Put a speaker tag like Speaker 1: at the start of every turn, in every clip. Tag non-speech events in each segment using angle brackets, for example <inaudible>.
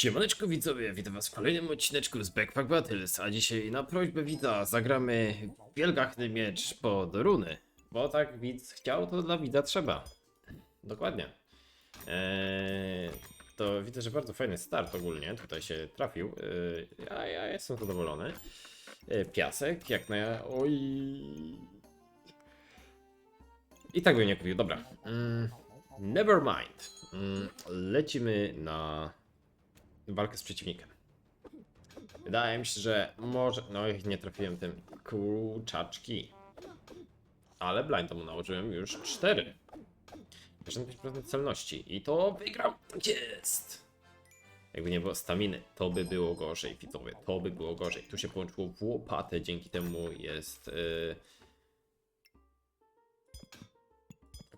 Speaker 1: Siemaneczko widzowie, witam was w kolejnym odcineczku z Backpack Battles, a dzisiaj na prośbę widza zagramy wielgachny miecz pod runy. Bo tak widz chciał, to dla widza trzeba. Dokładnie. Eee, to widzę, że bardzo fajny start ogólnie tutaj się trafił. Eee, ja, ja jestem zadowolony. Eee, piasek, jak na... Oj... I tak bym nie kupił, dobra. Mm, never mind. Mm, lecimy na walkę z przeciwnikiem. Wydaje mi się, że może. No i nie trafiłem tym. Kurczaczki. Ale blinda mu nałożyłem już 4. 55% celności. I to wygrał. Tak Jest! Jakby nie było staminy, to by było gorzej, widzowie. To by było gorzej. Tu się połączyło w łopatę, dzięki temu jest. Yy...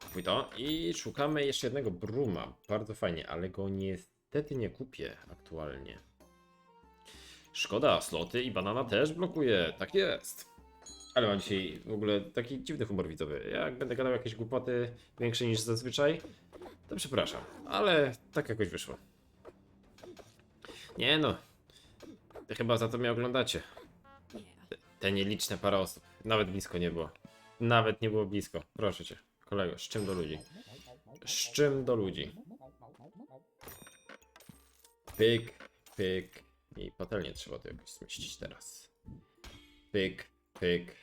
Speaker 1: Kupuj to. I szukamy jeszcze jednego bruma. Bardzo fajnie, ale go niestety nie kupię aktualnie. Szkoda, sloty i banana też blokuje. Tak jest. Ale mam dzisiaj w ogóle taki dziwny humor widzowy. Jak będę gadał jakieś głupoty większe niż zazwyczaj, to przepraszam. Ale tak jakoś wyszło. Nie no. Chyba za to mnie oglądacie. Te, nieliczne parę osób. Nawet blisko nie było. Nawet nie było blisko. Proszę cię. Kolego, z czym do ludzi? Z czym do ludzi? Pyk, pyk. I patelnię trzeba to jakoś zmieścić teraz. Pyk, pyk.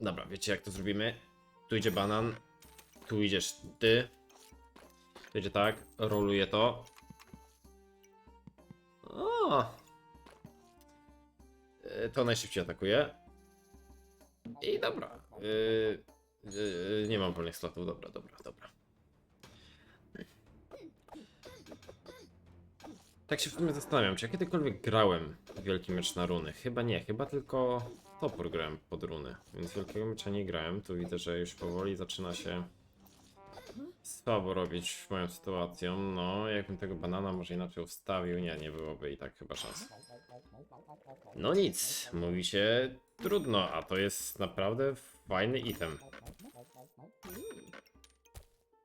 Speaker 1: Dobra, wiecie jak to zrobimy? Tu idzie banan. Tu idziesz ty. Tu idzie tak. Roluję to. O! E, To najszybciej atakuje. I dobra. Yy, yy, nie mam wolnych slotów. Dobra, dobra, dobra. Tak się w sumie zastanawiam, czy ja kiedykolwiek grałem w Wielki Mecz na runy? Chyba nie, chyba tylko topór grałem pod runy, więc Wielkiego Mecza nie grałem. Tu widzę, że już powoli zaczyna się słabo robić moją sytuacją. No, jakbym tego banana może inaczej ustawił, nie, nie byłoby i tak chyba szans. No nic, mówi się trudno, a to jest naprawdę fajny item.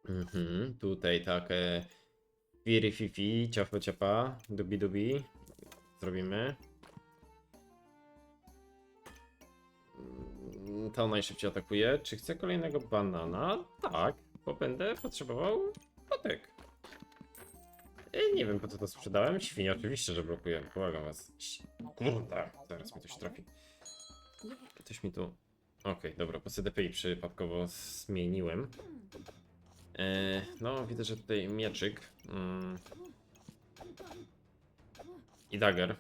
Speaker 1: Mhm, tutaj takie Firi fifi, ciapo ciapa, dubi dubi. Zrobimy. Mm, To najszybciej atakuje. Czy chcę kolejnego banana? Tak, bo będę potrzebował potek. Nie wiem po co to sprzedałem. Świnie oczywiście, że blokuję. Błagam was. Kurde, zaraz mi coś trafi. Ktoś mi tu... Okej, dobra, po CDPI przypadkowo zmieniłem. E, no, widzę, że tutaj mieczyk. Mm, I dagger.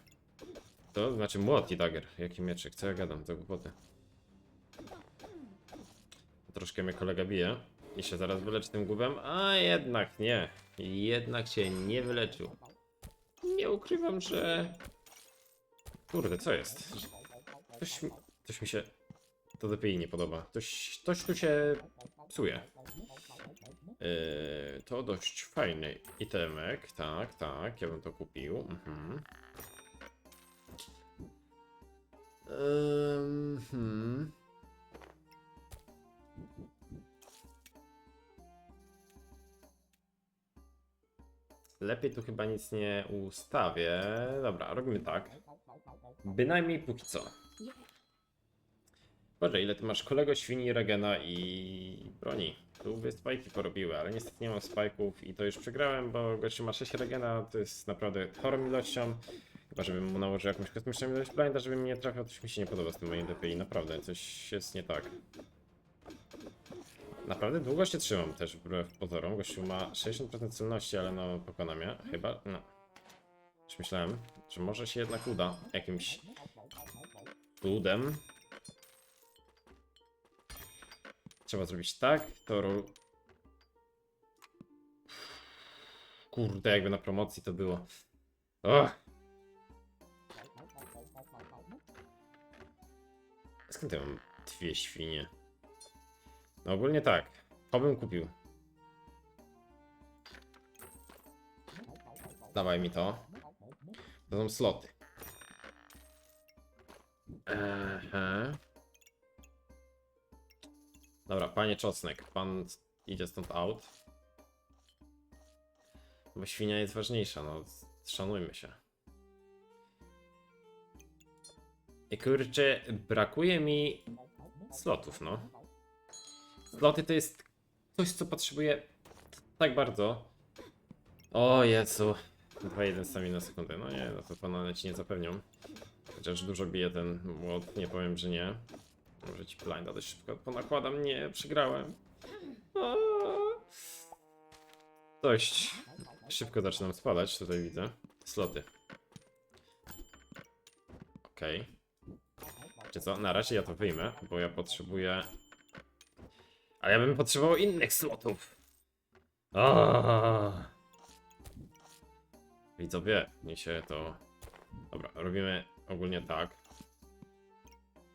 Speaker 1: To znaczy młot i dagger. Jaki mieczyk? Co ja gadam? To głupoty. Troszkę mnie kolega bije. I się zaraz wyleczy tym głowem. A jednak nie. Jednak się nie wyleczył. Nie ukrywam, że... Kurde, co jest? Coś, coś mi się... To DPI nie podoba. Coś, coś tu się psuje. Yy, to dość fajny itemek, tak, tak, ja bym to kupił. Mhm. Ym, hmm. Lepiej tu chyba nic nie ustawię. Dobra, robimy tak. Bynajmniej póki co. Boże, ile ty masz kolego, świni, regena i broni. Tu by spajki porobiły, ale niestety nie mam spajków i to już przegrałem, bo gościu ma 6 regena, to jest naprawdę chorą ilością. Chyba, żebym mu nałożył jakąś kosmiczną ilość blinda, żeby mnie nie trafiał, coś mi się nie podoba z tym moim DPI, naprawdę, coś jest nie tak. Naprawdę długo się trzymam też wbrew pozorom, gościu ma 60% celności, ale no pokona mnie, chyba, no. Już myślałem, że może się jednak uda jakimś cudem. Trzeba zrobić tak, to ro... Kurde, jakby na promocji to było. Skąd ja mam dwie świnie? No ogólnie tak. To bym kupił. Dawaj mi to. To są sloty. Ehe. Dobra, panie Czosnek, pan idzie stąd out. Bo świnia jest ważniejsza, no szanujmy się. I kurczę, brakuje mi slotów, no. Sloty to jest coś, co potrzebuję tak bardzo. O Jezu. 2-1 sami na sekundę. No nie, no to pana ci nie zapewnią. Chociaż dużo bije ten młot, nie powiem, że nie. Może ci blinda dość szybko ponakładam. Nie, przegrałem. Aaaa. Dość szybko zaczynam spadać, tutaj widzę. Sloty. Okej. Czy co? Na razie ja to wyjmę, bo ja potrzebuję... Ale ja bym potrzebował innych slotów. Aaaa. Widzowie, nie się to... Dobra, robimy ogólnie tak.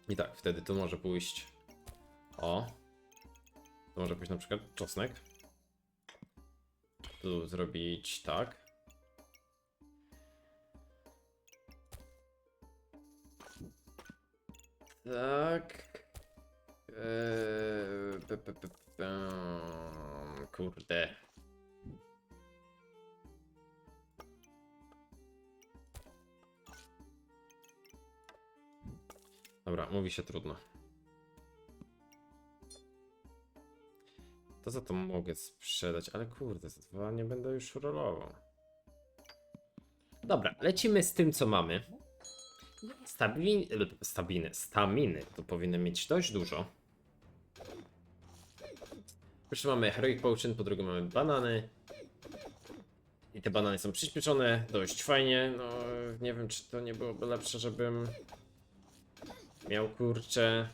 Speaker 1: I tak, wtedy tu może pójść... O. Może pójść na przykład czosnek. Tu zrobić tak. Tak. Eee, pe, pe, pe, pe, kurde. Dobra, mówi się trudno. To za to mogę sprzedać, ale kurde, za dwa nie będę już rolował. Dobra, lecimy z tym, co mamy. Stabili... Stabiny, staminy to powinny mieć dość dużo. Po pierwsze mamy Heroic Potion, po drugie mamy banany. I te banany są przyspieszone, dość fajnie. No, nie wiem, czy to nie byłoby lepsze, żebym miał kurczę.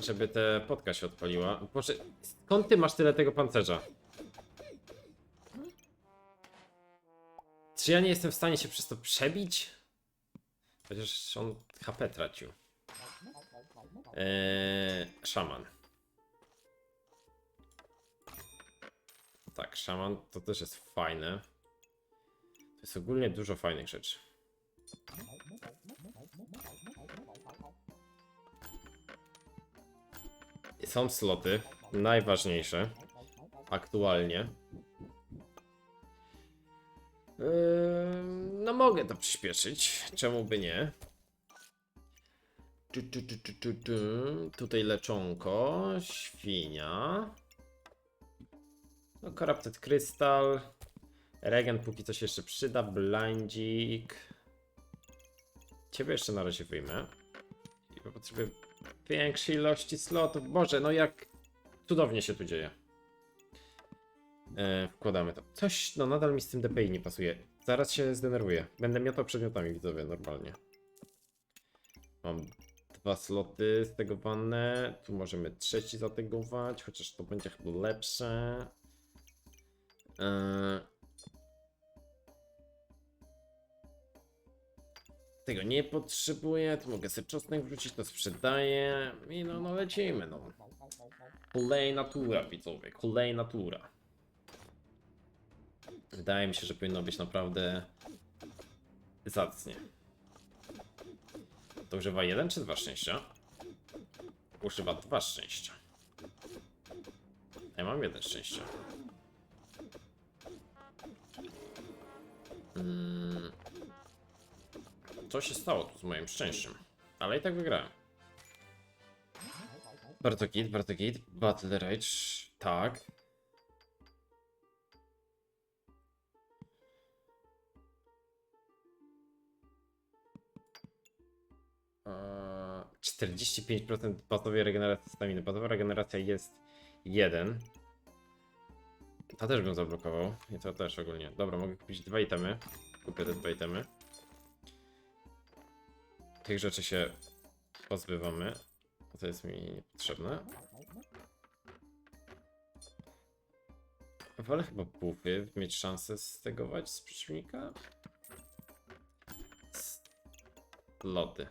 Speaker 1: Żeby te potka się odpaliła. Boże, skąd ty masz tyle tego pancerza? Czy ja nie jestem w stanie się przez to przebić? Chociaż on HP tracił. Eee, szaman. Tak, szaman to też jest fajne. To jest ogólnie dużo fajnych rzeczy. Są sloty, najważniejsze aktualnie. Yy, no mogę to przyspieszyć, czemu by nie? Tu, tu, tu, tu, tu, tu. Tutaj leczonko, świnia. No, Corrupted Crystal. Regen póki co się jeszcze przyda, blindzik. Ciebie jeszcze na razie wyjmę. I potrzebuję większej ilości slotów. Boże, no jak cudownie się tu dzieje. E, wkładamy to. Coś, no nadal mi z tym DPI nie pasuje. Zaraz się zdenerwuję. Będę miotał przedmiotami, widzowie, normalnie. Mam dwa sloty stegowane. Tu możemy trzeci zategować, chociaż to będzie chyba lepsze. E, Tego nie potrzebuję, to mogę sobie czosnek wrzucić, to sprzedaję i no, no lecimy, no. Kolej natura, widzowie, kolej natura. Wydaje mi się, że powinno być naprawdę zacnie. To używa jeden czy dwa szczęścia? Używa dwa szczęścia. Ja mam jeden szczęścia. Mm. Co się stało tu z moim szczęściem? Ale i tak wygrałem. Bardzo git, bardzo. Battle Rage, tak. Eee, 45% bazowej regeneracji staminy. Bazowa regeneracja jest 1. To też bym zablokował. I to też ogólnie. Dobra, mogę kupić dwa itemy. Kupię te dwa itemy. Tych rzeczy się pozbywamy. To jest mi niepotrzebne. Wolę chyba buffy, mieć szansę stegować z przeciwnika. Loty.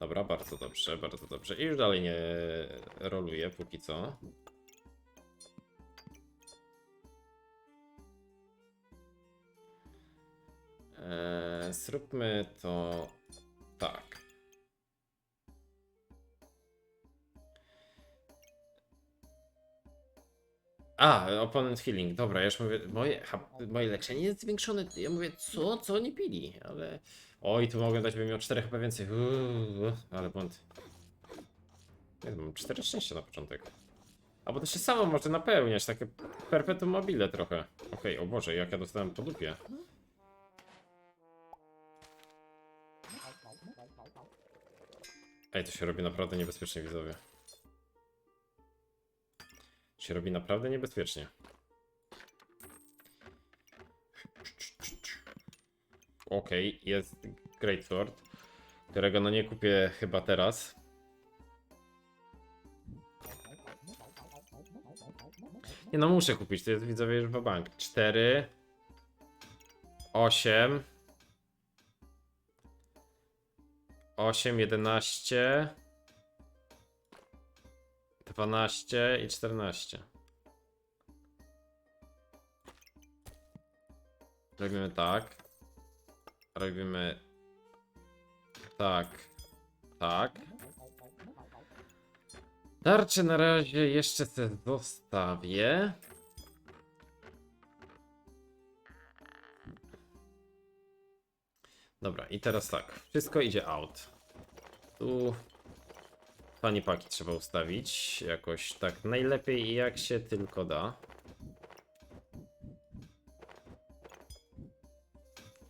Speaker 1: Dobra, bardzo dobrze, bardzo dobrze. I już dalej nie roluję póki co. Eee, zróbmy to tak. A, opponent healing. Dobra, ja już mówię, moje, ha, moje leczenie jest zwiększone. Ja mówię, co? Co oni pili? Ale... Oj, tu mogłem dać, bym miał 4 chyba więcej. Uuu, ale błąd. Nie, mam 4 szczęścia na początek. A bo to się samo może napełniać, takie perpetuum mobile trochę. Okej, o Boże, jak ja dostałem po dupie. Ej, to się robi naprawdę niebezpiecznie, widzowie. Się robi naprawdę niebezpiecznie. Okej, jest Great Sword, którego no nie kupię chyba teraz. Nie no, muszę kupić, to jest widzowie już bank. 4 8 8, 11 12 i 14 Robimy tak. Robimy tak Tak. Tarczę na razie jeszcze se zostawię Dobra, i teraz tak. Wszystko idzie out. Tu pani paki trzeba ustawić jakoś tak najlepiej jak się tylko da.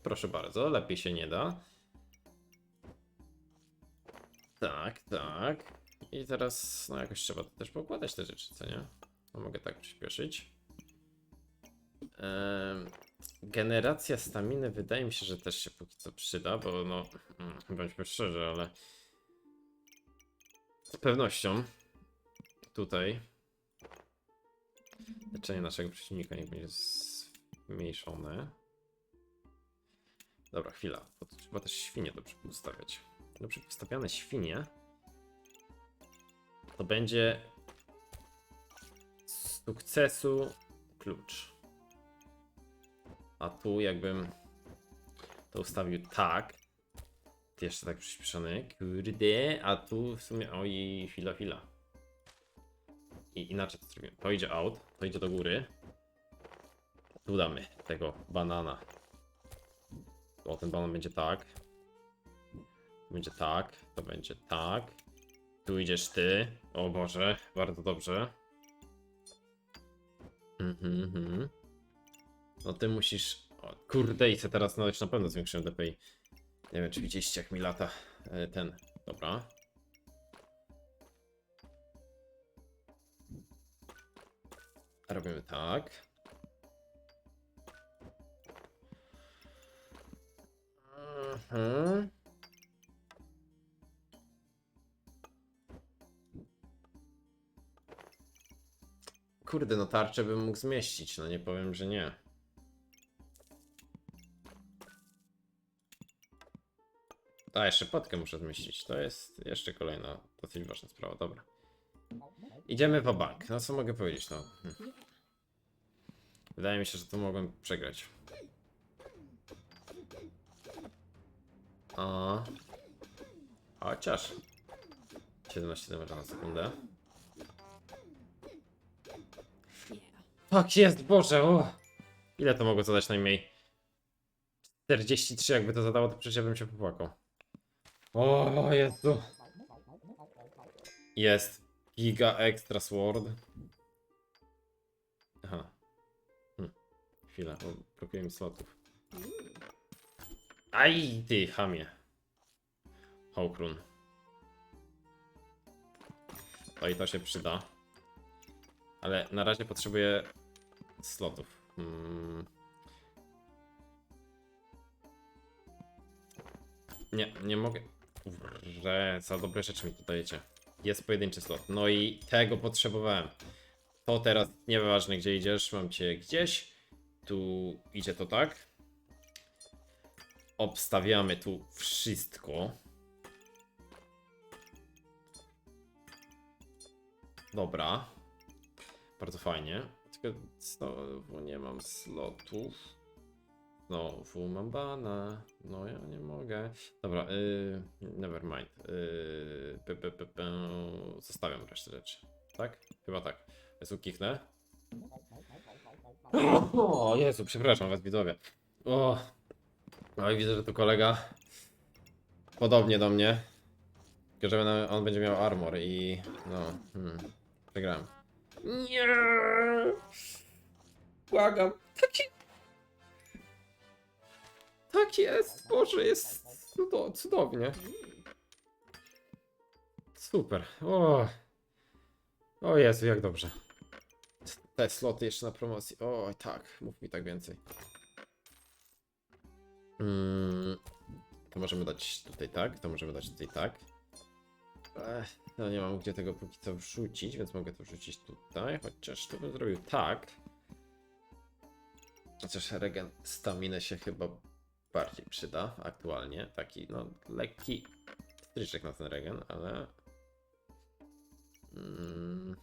Speaker 1: Proszę bardzo, lepiej się nie da. Tak, tak. I teraz no jakoś trzeba też pokładać te rzeczy, co nie? No, mogę tak przyspieszyć. Em, Generacja staminy wydaje mi się, że też się póki co przyda, bo no, mm, bądźmy szczerzy, ale z pewnością tutaj leczenie naszego przeciwnika niech będzie zmniejszone. Dobra, chwila, bo trzeba też świnie dobrze ustawiać. Dobrze ustawiane świnie to będzie sukcesu klucz. A tu jakbym to ustawił tak. Jeszcze tak przyspieszony. Kurde, a tu w sumie. Oj, chwila, chwila. I inaczej to zrobimy. To idzie out, to idzie do góry. Tu damy tego banana. O, ten banan będzie tak. Będzie tak, to będzie tak. Tu idziesz ty. O Boże, bardzo dobrze. Mhm, mhm. No ty musisz. O, kurde, i chcę teraz już na pewno zwiększyłem DPI. Nie wiem, czy widzieliście, jak mi lata e, ten. Dobra. Robimy tak. Mhm. Kurde, no tarczę bym mógł zmieścić, no nie powiem, że nie. A, jeszcze potkę muszę zmieścić. To jest jeszcze kolejna dosyć ważna sprawa. Dobra. Idziemy po bank. No co mogę powiedzieć? No. Hmm. Wydaje mi się, że tu mogłem przegrać. A. Chociaż. 17 damage na sekundę. Tak jest, Boże! O. Ile to mogło zadać najmniej? 43 jakby to zadało, to przecież ja bym się popłakał. O Jezu. Jest. Giga Extra Sword. Aha. Hm. Chwila, brakuje mi slotów. Aj, ty chamie. Hołkrun. To i to się przyda. Ale na razie potrzebuję slotów. Hmm. Nie, nie mogę. Że za dobre rzeczy mi tu dajecie. Jest pojedynczy slot. No i tego potrzebowałem. To teraz nieważne gdzie idziesz, mam cię gdzieś. Tu idzie to tak. Obstawiamy tu wszystko. Dobra. Bardzo fajnie. Tylko znowu nie mam slotów. Znowu mam bana. No ja nie mogę. Dobra, yy, never mind. Yy, p, p, p, p, zostawiam resztę rzeczy. Tak? Chyba tak. Jest kichnę. O Jezu, przepraszam was widzowie. O, no i widzę, że tu kolega podobnie do mnie. Tylko, że on- będzie miał armor i no, hmm, przegrałem. Nie! Błagam. Tak jest, Boże, jest cudo- cudownie. Super. O. o Jezu, jak dobrze. Te sloty jeszcze na promocji. O, tak, mów mi tak więcej. Mm, to możemy dać tutaj tak, to możemy dać tutaj tak. Ech, no nie mam gdzie tego póki co wrzucić, więc mogę to wrzucić tutaj, chociaż to bym zrobił tak. Chociaż regen staminy się chyba bardziej przyda aktualnie. Taki, no, lekki stryczek na ten regen, ale... Mm.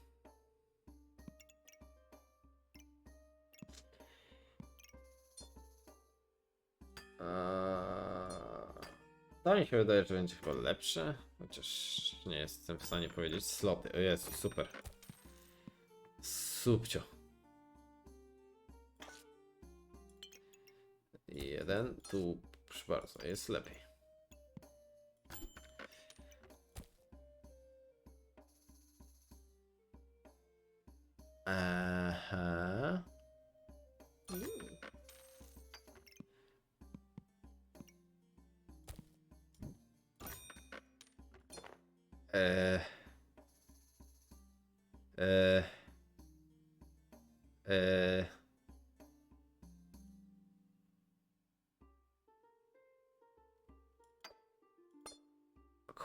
Speaker 1: To mi się wydaje, że będzie chyba lepsze, chociaż nie jestem w stanie powiedzieć. Sloty, o Jezu, super. Subcio. Tu, proszę bardzo, jest lepiej.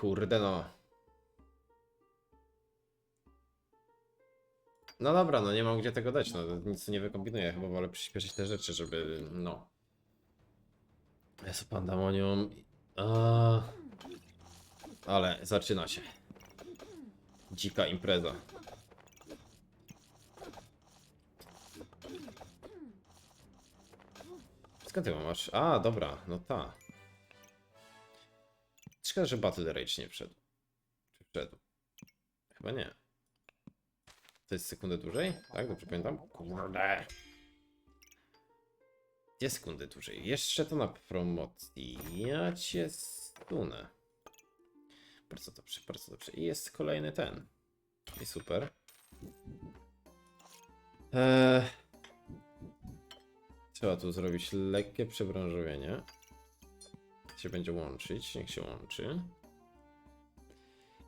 Speaker 1: Kurde no. No dobra, no nie mam gdzie tego dać, no nic nie wykombinuję, chyba wolę przyspieszyć te rzeczy, żeby, no. Jest pandemonium. A... Ale zaczyna się. Dzika impreza. Skąd ty masz? A, dobra, no ta. Szkoda, że Battle Rage nie wszedł. Czy wszedł? Chyba nie. To jest sekundę dłużej? Tak, dobrze pamiętam? Kurde. Dwie sekundy dłużej. Jeszcze to na promocji. Ja cię stunę. Bardzo dobrze, bardzo dobrze. I jest kolejny ten. I super. Eee, trzeba tu zrobić lekkie przebranżowienie. Się będzie łączyć, niech się łączy.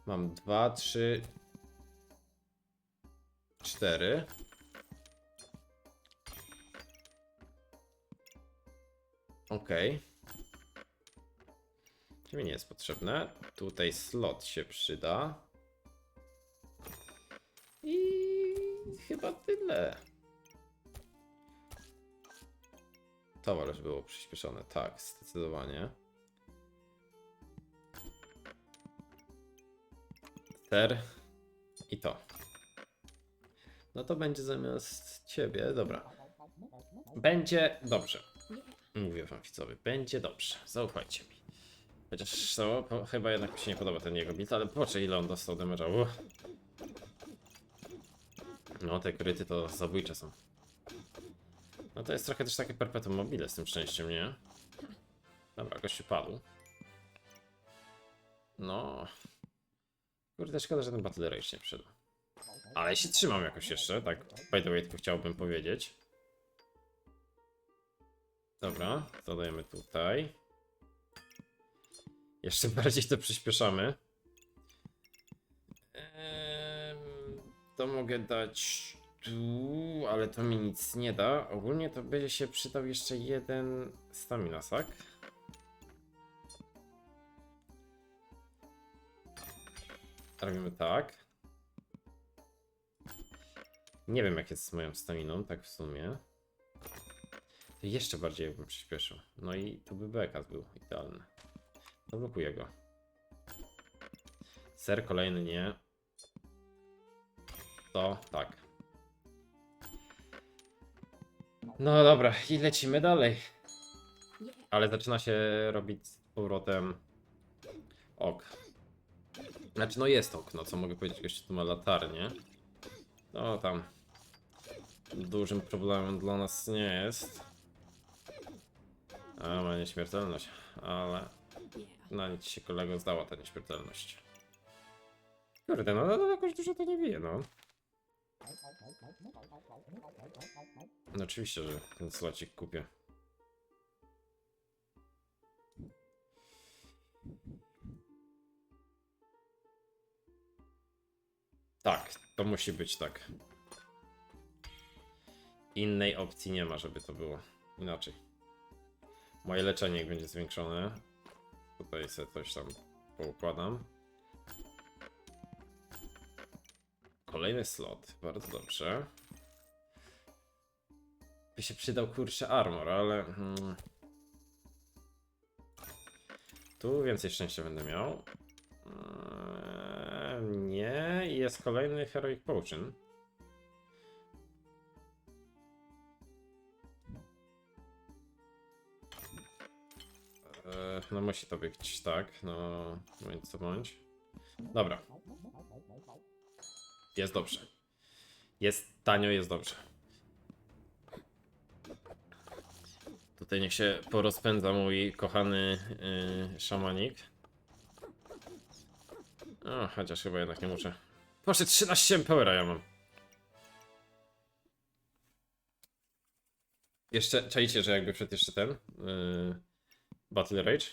Speaker 1: Mam dwa, trzy, cztery. Okej. Ciebie nie jest potrzebne. Tutaj slot się przyda. I chyba tyle. To ależ było przyspieszone. Tak, zdecydowanie. Ter i to. No to będzie zamiast ciebie, dobra. Będzie dobrze. Mówię wam widzowie, będzie dobrze. Zaufajcie mi. Chociaż to, po, chyba jednak mi się nie podoba ten jego build, ale popatrzcie ile on dostał damage'u. No te kryty to zabójcze są. No to jest trochę też takie perpetuum mobile z tym szczęściem, nie? Dobra, gościu padł. No. Kurde, szkoda, że ten Battle Rage nie przyszedł. Ale się trzymam jakoś jeszcze, tak by the way tylko chciałbym powiedzieć. Dobra, to dajemy tutaj. Jeszcze <laughs> bardziej to przyspieszamy. To mogę dać tu, ale to mi nic nie da. Ogólnie to będzie się przydał jeszcze jeden stamina, tak? Robimy tak. Nie wiem jak jest z moją staminą, tak w sumie. To jeszcze bardziej bym przyspieszył. No i tu by bekas był idealny. Zablokuję go. Ser kolejny nie. To tak. No dobra, i lecimy dalej. Ale zaczyna się robić z powrotem ok. Znaczy, no jest ok, no co mogę powiedzieć, gościu tu ma latarnię. No tam. dużym problemem dla nas nie jest. A ma nieśmiertelność, ale na nic się kolego zdała ta nieśmiertelność. Kurde, no, no jakoś dużo to nie bije, no. No oczywiście, że ten slocik kupię. Tak, to musi być tak. Innej opcji nie ma, żeby to było inaczej. Moje leczenie będzie zwiększone. Tutaj sobie coś tam poukładam. Kolejny slot, bardzo dobrze. By się przydał kurczę armor, ale... Hmm. Tu więcej szczęścia będę miał. Eee, nie, i jest kolejny Heroic Potion. Eee, no musi to być tak, no bądź co bądź. Dobra. Jest dobrze. Jest tanio, jest dobrze. Tutaj niech się porozpędza mój kochany yy, szamanik. O, chociaż chyba jednak nie muszę. Proszę, 13 powera ja mam. Jeszcze, czajcie, że jakby przed jeszcze ten yy, Battle Rage.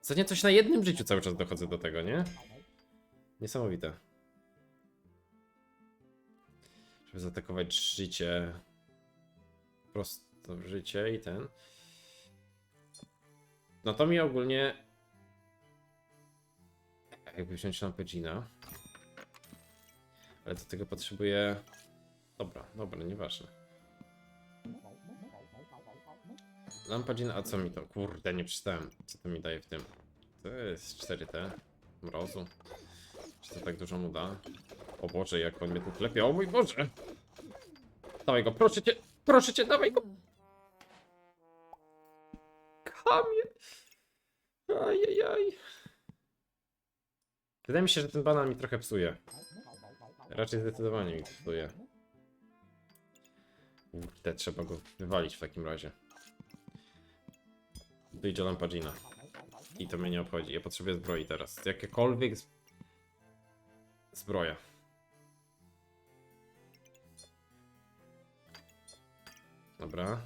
Speaker 1: Co nie coś na jednym życiu cały czas dochodzę do tego, nie? Niesamowite. Żeby zaatakować życie. Prosto w życie i ten. No to mi ogólnie. Jakby wziąć lampę Gina. Ale do tego potrzebuję. Dobra, dobra, nieważne. Lampa Gina, a co mi to? Kurde, nie przeczytałem. Co to mi daje w tym? To jest 4T. Mrozu. Czy to tak dużo mu da? O Boże, jak on mnie tu klepie. O mój Boże! Dawaj go, proszę cię! Proszę cię, dawaj go! Kamień! Ajajaj. Wydaje mi się, że ten banan mi trochę psuje. Raczej zdecydowanie mi psuje. Kurde, trzeba go wywalić w takim razie. Tu idzie lampa Gina. I to mnie nie obchodzi. Ja potrzebuję zbroi teraz. Jakiekolwiek z... zbroja. Dobra.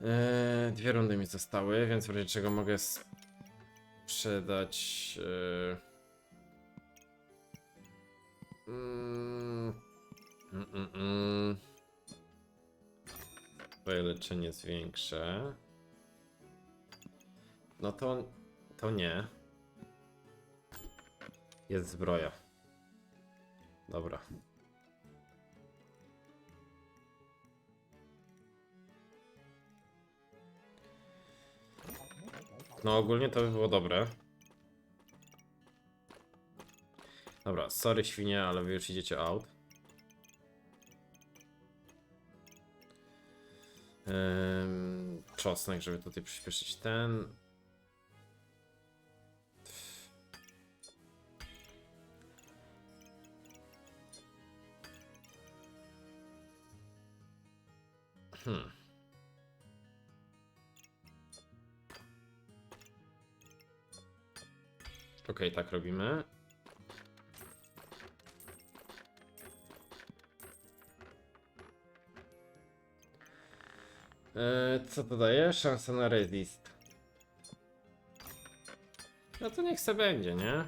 Speaker 1: Eee, dwie rundy mi zostały, więc w razie czego mogę sprzedać. Eee... Mm, mm, mm, mm. Twoje leczenie zwiększę. No to. To nie. Jest zbroja. Dobra. No ogólnie to by było dobre. Dobra, sorry świnie, ale wy już idziecie out. Ym, czosnek, żeby tutaj przyspieszyć ten. Hmm. Okej, tak robimy. Eee, co to daje? Szansa na resist. No to niech se będzie, nie?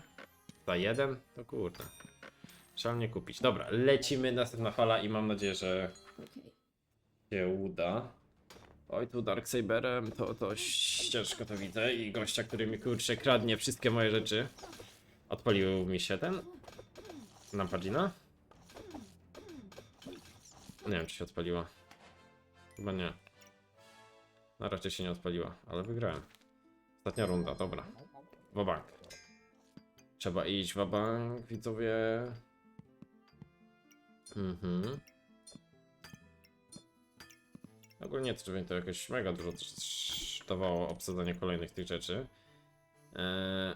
Speaker 1: Za jeden? To kurde. Trzeba mnie kupić. Dobra, lecimy, następna fala i mam nadzieję, że się uda. Oj, tu Darksaberem to, to ścieżko to widzę i gościa, który mi kurczę kradnie wszystkie moje rzeczy. Odpalił mi się ten. Lampadina? Nie wiem, czy się odpaliła. Chyba nie. No raczej się nie odpaliła, ale wygrałem. Ostatnia runda, dobra. Wabank. Trzeba iść wabank, widzowie. Mhm. Ogólnie to mi to jakoś mega dużo dawało obsadzenie kolejnych tych rzeczy. Eee...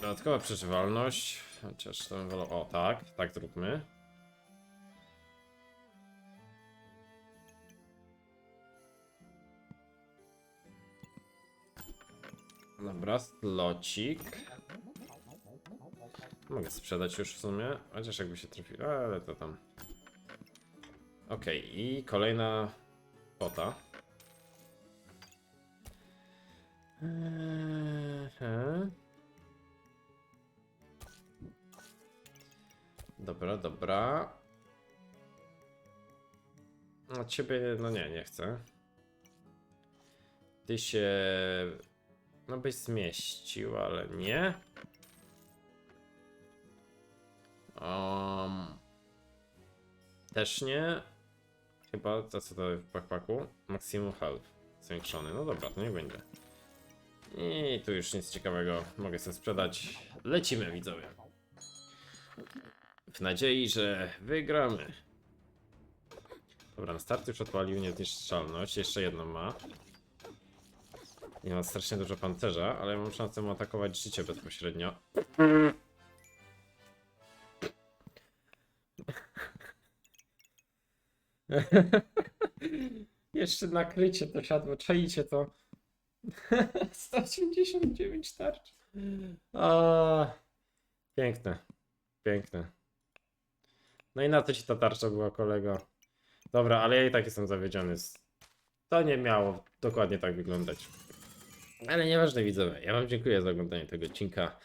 Speaker 1: Dodatkowa przeżywalność. Chociaż to bym wolał... O, tak, tak zróbmy. Dobra, slocik. Mogę sprzedać już w sumie, chociaż jakby się trafił, ale to tam. Okej, i kolejna kwota. Eee, Dobra, dobra. A ciebie, no nie, nie chcę. Ty się, no byś zmieścił, ale nie. Um, też nie. Chyba to co to w backpacku? Maximum health zwiększony. No dobra, to nie będzie. I tu już nic ciekawego mogę sobie sprzedać. Lecimy widzowie. W nadziei, że wygramy. Dobra, na start już odpalił niezniszczalność. Jeszcze jedną ma. Nie ma strasznie dużo pancerza, ale mam szansę mu atakować życie bezpośrednio. <laughs> Jeszcze nakrycie to siadło, czaicie to. <laughs> 189 tarcz. A, piękne, piękne. No i na to ci ta tarcza była, kolego. Dobra, ale ja i tak jestem zawiedziony. To nie miało dokładnie tak wyglądać. Ale nieważne widzowie, ja wam dziękuję za oglądanie tego odcinka.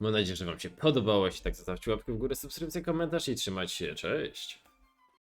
Speaker 1: Mam nadzieję, że wam się podobało. Jeśli tak, zostawcie łapkę w górę, subskrypcję, komentarz i trzymajcie się. Cześć!